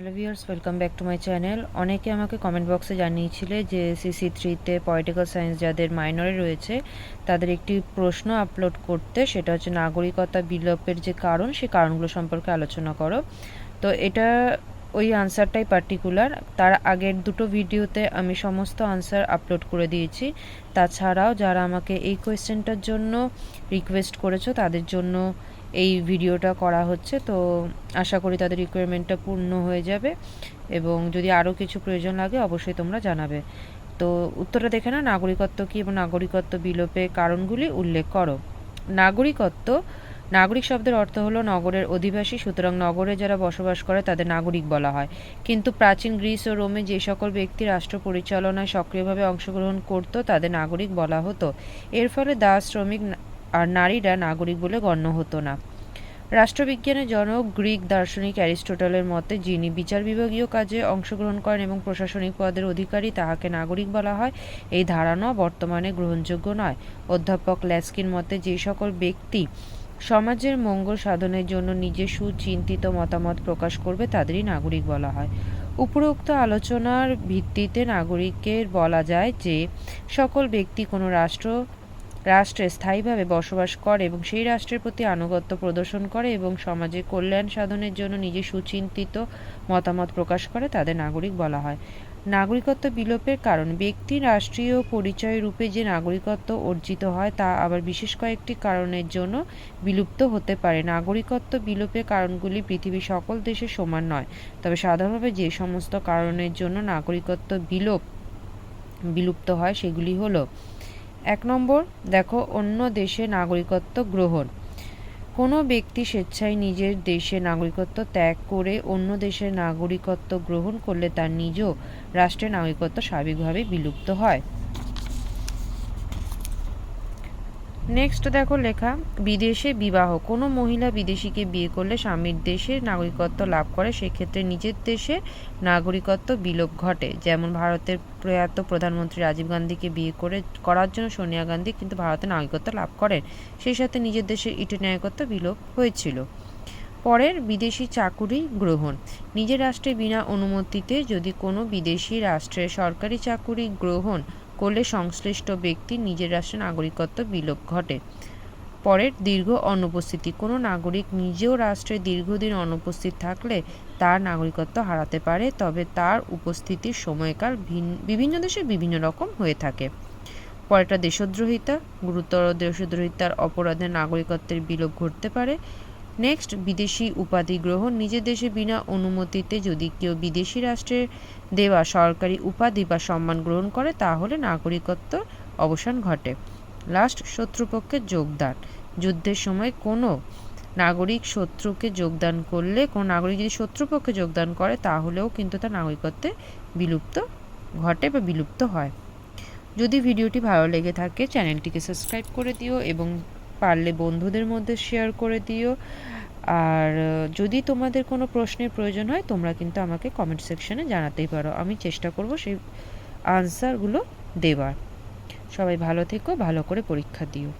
Hello viewers welcome back to my channel অনেকে আমাকে comment বক্সে জানিয়েছিলে যে সিসি থ্রিতে পলিটিক্যাল সায়েন্স যাদের মাইনরে রয়েছে, তাদের একটি প্রশ্ন আপলোড করতে, সেটা হচ্ছে নাগরিকতা বিলোপের যে কারণ সেই কারণগুলো সম্পর্কে আলোচনা করো। তো এটা ওই আনসারটাই পার্টিকুলার তার আগের দুটো ভিডিওতে আমি সমস্ত আনসার আপলোড করে দিয়েছি। তাছাড়াও যারা আমাকে এই কোয়েশ্চেনটার জন্য রিকোয়েস্ট করেছ, তাদের জন্য এই ভিডিওটা করা হচ্ছে, তো আশা করি তাদের রিকোয়ারমেন্টটা পূর্ণ হয়ে যাবে এবং যদি আরও কিছু প্রয়োজন লাগে অবশ্যই তোমরা জানাবে। তো উত্তরটা দেখে না নাগরিকত্ব কী এবং নাগরিকত্ব বিলোপের কারণগুলি উল্লেখ করো। নাগরিকত্ব, নাগরিক শব্দের অর্থ হলো নগরের অধিবাসী, সুতরাং নগরে যারা বসবাস করে তাদের নাগরিক বলা হয়। কিন্তু প্রাচীন গ্রিস ও রোমে যে সকল ব্যক্তি রাষ্ট্র পরিচালনায় সক্রিয়ভাবে অংশগ্রহণ করত, তাদের নাগরিক বলা হতো। এর ফলে দাস, শ্রমিক আর নারীরা নাগরিক বলে গণ্য হতো না। রাষ্ট্রবিজ্ঞানের জনক, গ্রিক দার্শনিক অ্যারিস্টোটলের মতে, যিনি বিচার বিভাগীয় কাজে অংশগ্রহণ করেন এবং প্রশাসনিক পদের অধিকারী, তাহাকে নাগরিক বলা হয়। এই ধারণাও বর্তমানে গ্রহণযোগ্য নয়। অধ্যাপক ল্যাস্কির মতে, যে সকল ব্যক্তি সমাজের মঙ্গল সাধনের জন্য নিজে সুচিন্তিত মতামত প্রকাশ করবে, তাদেরই নাগরিক বলা হয়। উপরোক্ত আলোচনার ভিত্তিতে নাগরিকের বলা যায় যে, সকল ব্যক্তি কোনো রাষ্ট্র রাষ্ট্রে স্থায়ীভাবে বসবাস করে এবং সেই রাষ্ট্রের প্রতি আনুগত্য প্রদর্শন করে এবং সমাজের কল্যাণ সাধনের জন্য নিজে সুচিন্তিত মতামত প্রকাশ করে তাদের নাগরিক বলা হয়। নাগরিকত্ব বিলোপের কারণ, ব্যক্তি রাষ্ট্রীয় পরিচয় রূপে যে নাগরিকত্ব অর্জিত হয় তা আবার বিশেষ কয়েকটি কারণের জন্য বিলুপ্ত হতে পারে। নাগরিকত্ব বিলোপের কারণগুলি পৃথিবীর সকল দেশে সমান নয়, তবে সাধারণভাবে যে সমস্ত কারণের জন্য নাগরিকত্ব বিলোপ, বিলুপ্ত হয় সেগুলি হলো এক নম্বর, দেখো, অন্য দেশে নাগরিকত্ব গ্রহণ। কোনো ব্যক্তি স্বেচ্ছায় নিজের দেশে নাগরিকত্ব ত্যাগ করে অন্য দেশের নাগরিকত্ব গ্রহণ করলে তার নিজ রাষ্ট্রের নাগরিকত্ব স্বাভাবিকভাবে বিলুপ্ত হয়। নেক্সট দেখো লেখা, বিদেশে বিবাহ। কোনো মহিলা বিদেশিকে বিয়ে করলে স্বামীর দেশের নাগরিকত্ব লাভ করে, সেক্ষেত্রে নিজের দেশে নাগরিকত্ব বিলোপ ঘটে। যেমন ভারতের প্রয়াত প্রধানমন্ত্রী রাজীব গান্ধীকে বিয়ে করে, করার জন্য সোনিয়া গান্ধী কিন্তু ভারতের নাগরিকত্ব লাভ করেন। সেই সাথে নিজের দেশের ইটি নাগরিকত্ব বিলোপ হয়েছিল। পরের, বিদেশি চাকুরি গ্রহণ। নিজের রাষ্ট্রে বিনা অনুমতিতে যদি কোনো বিদেশি রাষ্ট্রের সরকারি চাকুরি গ্রহণ করলে সংশ্লিষ্ট ব্যক্তি নিজের রাষ্ট্রের নাগরিকত্ব বিলোপ ঘটে। পরের দীর্ঘ অনুপস্থিতি। কোনো নাগরিক নিজেও রাষ্ট্রে দীর্ঘদিন অনুপস্থিত থাকলে তার নাগরিকত্ব হারাতে পারে, তবে তার উপস্থিতির সময়কাল বিভিন্ন দেশে বিভিন্ন রকম হয়ে থাকে। পরেরটা দেশদ্রোহিতা। গুরুতর দেশদ্রোহিতার অপরাধের নাগরিকত্বের বিলোপ ঘটতে পারে। নেক্সট বিদেশি উপাধি গ্রহণ নিজের দেশে বিনা অনুমতিতে যদি কেউ বিদেশি রাষ্ট্রের দেওয়া সরকারি উপাধি বা সম্মান গ্রহণ করে, তাহলে নাগরিকত্ব অবসান ঘটে। লাস্ট শত্রুপক্ষে যোগদান। যুদ্ধের সময় কোনো নাগরিক শত্রুকে যোগদান করলে, কোনো নাগরিক যদি শত্রুপক্ষে যোগদান করে, তাহলেও কিন্তু তার নাগরিকত্বে বিলুপ্ত ঘটে বা বিলুপ্ত হয়। যদি ভিডিওটি ভালো লেগে থাকে, চ্যানেলটিকে সাবস্ক্রাইব করে দিও এবং পারলে বন্ধুদের মধ্যে শেয়ার করে দিও। আর যদি তোমাদের কোনো প্রশ্নের প্রয়োজন হয়, তোমরা কিন্তু আমাকে কমেন্ট সেকশনে জানাতেই পারো। আমি চেষ্টা করব সেই আনসারগুলো দেওয়ার সবাই ভালো থেকো, ভালো করে পরীক্ষা দিও।